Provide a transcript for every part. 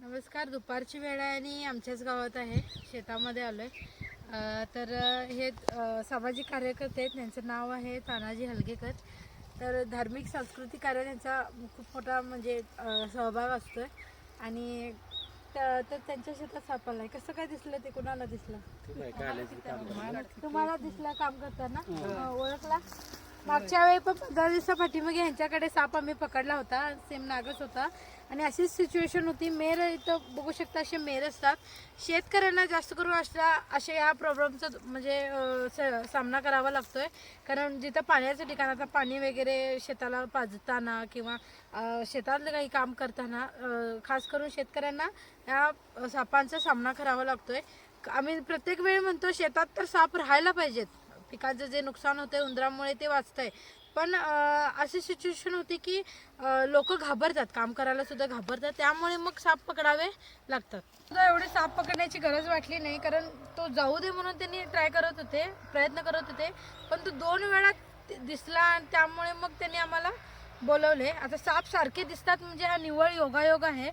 नमस्कार दुपारची वेळ आहे आणि आमच्याच गावात आहे. शेतामध्ये आलो आहे तर हे सामाजिक कार्यकर्ते आहेत. त्यांचं नाव आहे तानाजी हलगेकर. तर धार्मिक सांस्कृतिक कार्यात त्यांचा खूप मोठा म्हणजे सहभाग असतोय. आणि त- तर त्यांच्या शेतात सापडला आहे कसं काय दिसलं ते? कुणाला दिसलं? तुम्हाला दिसला काम करताना? अ, ओळखला? मागच्या वेळी पण पंधरा दिवसा पाठीमागे ह्यांच्याकडे साप आम्ही पकडला होता. सेम नागच होता. आणि अशीच सिच्युएशन होती. मेर इथं बघू शकता असे मेर असतात. शेतकऱ्यांना जास्त करून असल्या अशा ह्या प्रॉब्लेमचा म्हणजे सामना करावा लागतोय. कारण जिथं पाण्याचं ठिकाण आता पाणी वगैरे शेताला पाजताना किंवा शेतातलं काही काम करताना खास करून शेतकऱ्यांना ह्या सापांचा सामना करावा लागतोय. आम्ही प्रत्येक वेळी म्हणतो शेतात तर साप राहायला पाहिजेत. पिकाचं जे नुकसान होतं उंदरामुळे ते वाचतंय. पण अशी सिच्युएशन होती की लोक घाबरतात. काम करायला सुद्धा घाबरतात. त्यामुळे मग साप पकडावे लागतात. सुद्धा एवढे साप पकडण्याची गरज वाटली नाही. कारण तो जाऊ दे म्हणून त्यांनी ट्राय करत होते प्रयत्न करत होते. पण तो दोन वेळा दिसला आणि त्यामुळे मग त्यांनी आम्हाला बोलवले. आता साप सारखे दिसतात म्हणजे हा निव्वळ योगायोग आहे.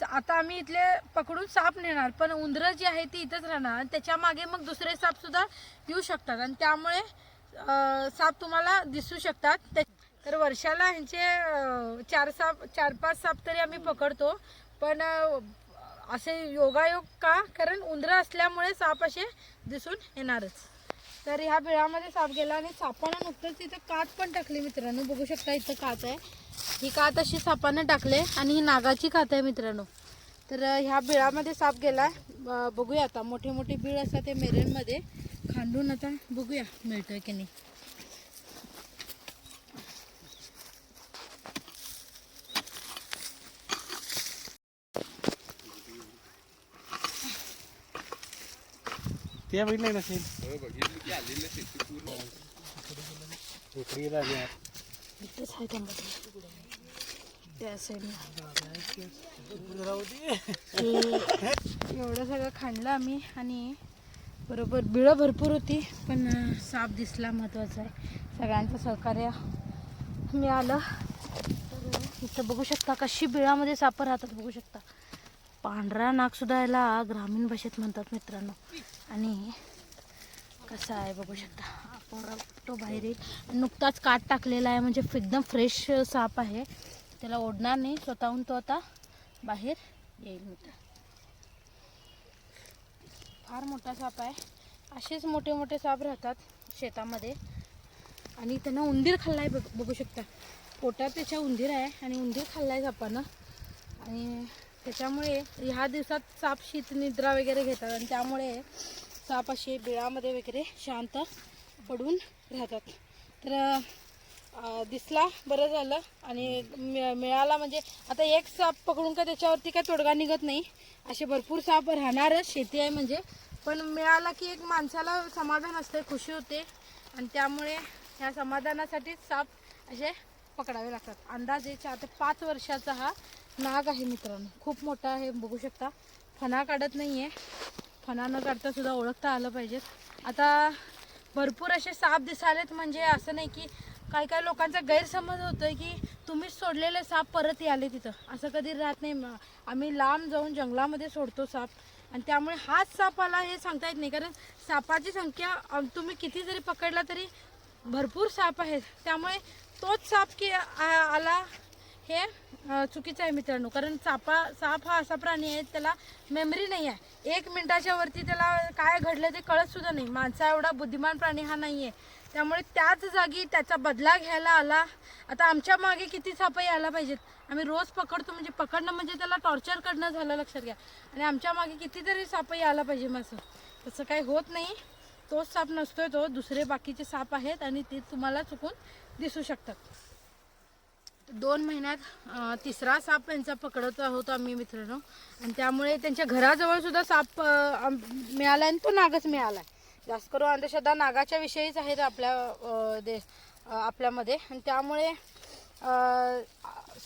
स- आता आम्ही इथले पकडून साप नेणार. पण उंदरं जी आहे ती इथंच राहणार. आणि त्याच्यामागे मग दुसरे साप सुद्धा येऊ शकतात. आणि त्यामुळे साप तुम्हाला दिसू शकतात. तर वर्षाला ह्यांचे चार साप चार पाच साप तरी आम्ही पकडतो. पण असे योगायोग का? कारण उंदरं असल्यामुळे साप असे दिसून येणारच. तर ह्या बिळामध्ये साप गेला आणि सापानं नुकतंच इथं कात पण टाकली मित्रांनो. बघू शकता इथं कात आहे. ही कात अशी सापानं टाकले आणि ही नागाची कात आहे मित्रांनो. तर ह्या बिळामध्ये साप गेला बघूया आता. मोठे मोठे बीळ असतात ते मेरेनमध्ये. खांडून आता बघूया मिळतोय की नाही. ते बघितलं नसेल त्या एवढं सगळं खाणलं आम्ही आणि बरोबर बिळं भरपूर होती पण साप दिसला महत्त्वाचा आहे. सगळ्यांचं सहकार्य मिळालं. तर इथं बघू शकता कशी बिळामध्ये साप राहतात बघू शकता. पांढरा नागसुद्धा याला ग्रामीण भाषेत म्हणतात मित्रांनो. आणि कसा आहे बघू शकता. आपण तो बाहेर येईल. नुकताच काट टाकलेला आहे म्हणजे एकदम फ्रेश साप आहे. त्याला ओढणार नाही स्वतःहून तो आता बाहेर येईल मित्र. फार मोठा साप आहे. असेच मोठे मोठे साप राहतात शेतामध्ये. आणि त्यांना उंदीर खाल्लाय बघ बघू शकता. पोटात त्याच्या उंदीर आहे आणि उंदीर खाल्लाय सापानं. आणि त्याच्यामुळे ह्या दिवसात साप शीत निद्रा वगैरे घेतात आणि त्यामुळे साप असे बिळामध्ये वगैरे शांत पडून राहतात. तर दिसला बरं झालं. आणि मिळाला म्हणजे आता एक साप पकडून का त्याच्यावरती काय तोडगा निघत नाही. असे भरपूर साप राहणारच शेती आहे म्हणजे. पण मिळाला की एक माणसाला समाधान असते खुशी होते. आणि त्यामुळे ह्या समाधानासाठी साप असे पकडावे लागतात. अंदाजे चार ते पाच वर्षाचा हा नाग आहे मित्रांनो. खूप मोठा आहे बघू शकता. फणा काढत नाही आहे फणा न काढता सुद्धा ओळखता आलं पाहिजेत. आता भरपूर असे साप दिसालेत म्हणजे असं नाही की काही काही लोकांचा गैरसमज होतोय की तुम्हीच सोडलेले साप परत याले तिथं. असं कधी राहत नाही. आम्ही लांब जाऊन जंगलामध्ये सोडतो साप. आणि त्यामुळे हाच साप आला हे सांगता येत नाही. कारण सापाची संख्या तुम्ही किती जरी पकडला तरी भरपूर साप आहेत. त्यामुळे तोच साप की आ- आला हे चुकीचं आहे मित्रांनो. कारण सापा साप हा असा प्राणी आहे त्याला मेमरी नाही आहे. एक मिनिटाच्या वरती त्याला काय घडलं ते कळत सुद्धा नाही. माणसा एवढा बुद्धिमान प्राणी हा नाही आहे त्यामुळे त्याच जागी त्याचा बदला घ्यायला आला. आता आमच्या मागे किती सापही यायला पाहिजेत? आम्ही रोज पकडतो म्हणजे पकडणं म्हणजे त्याला टॉर्चर करणं झालं लक्षात घ्या. आणि आमच्या मागे कितीतरी सापही यायला पाहिजे माझं तसं काही होत नाही. तोच साप नसतोय तो दुसरे बाकीचे साप आहेत आणि ते तुम्हाला चुकून दिसू शकतात. दोन महिन्यात तिसरा साप यांचा पकडत आहोत आम्ही मित्रांनो. आणि त्यामुळे त्यांच्या घराजवळ सुद्धा साप आम- मिळाला आणि तो नागच मिळाला जास्त करून अंधश्रद्धा नागाच्या विषयीच आहेत आपल्या देश आपल्यामध्ये. आणि त्यामुळे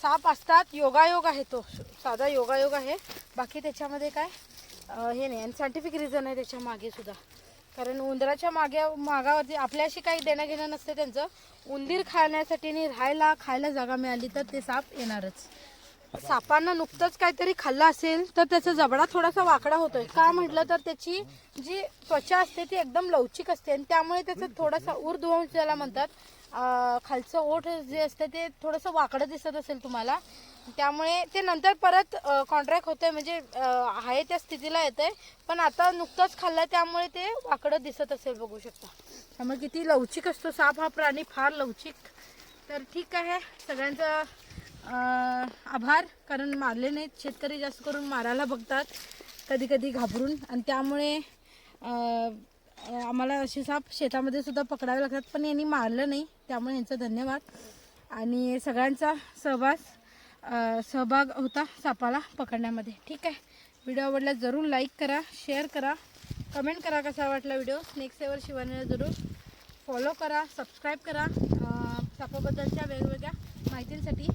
साप असतात योगायोग आहे तो. साधा योगायोग आहे. बाकी त्याच्यामध्ये काय? हे नाही. आणि सायंटिफिक रिझन आहे त्याच्यामागे सुद्धा. कारण उंदराच्या मागे मागावरती आपल्याशी काही देणं घेणं नसते त्यांचं. उंदीर खाण्यासाठी आणि राहायला खायला जागा मिळाली तर ते साप येणारच. सापानं नुकतंच काहीतरी खाल्लं असेल तर त्याचा जबडा थोडासा वाकडा होतोय. का म्हटलं तर त्याची जी त्वचा असते ती एकदम लवचिक असते आणि त्यामुळे त्याचा थोडासा ऊर्ध्वंश ज्याला म्हणतात खालचं ओठ जे असते ते थोडंसं वाकडं दिसत असेल तुम्हाला. त्यामुळे ते नंतर परत कॉन्ट्रॅक्ट होतंय म्हणजे आहे त्या स्थितीला येतंय. पण आता नुकतंच खाल्लं त्यामुळे ते वाकडं दिसत असेल बघू शकता. त्यामुळे किती लवचिक असतो साप हा प्राणी फार लवचिक. तर ठीक आहे सगळ्यांचा आभार कारण मारले नाहीत. शेतकरी जास्त करून मारायला बघतात. कधी कधी घाबरून. आणि त्यामुळे आम्हाला असे साप शेतामध्ये सुद्धा पकडावे लागतात. पण यांनी मारलं नाही. त्यामुळे यांचा धन्यवाद. आणि सगळ्यांचा सहभाग सहभाग होता सापाला पकडण्यामध्ये. ठीक आहे. व्हिडिओ आवडला जरूर लाईक करा शेअर करा. कमेंट करा कसा वाटला व्हिडिओ. नेक्स्ट सेवर शिवानीला जरूर फॉलो करा सबस्क्राईब करा. सापाबद्दलच्या वेगवेगळ्या माहितींसाठी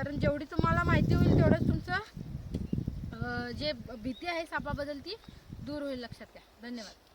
कारण जेवढी तुम्हाला माहिती होईल तेवढंच तुमचं जे भीती आहे सापाबद्दल ती दूर होईल लक्षात घ्या. धन्यवाद.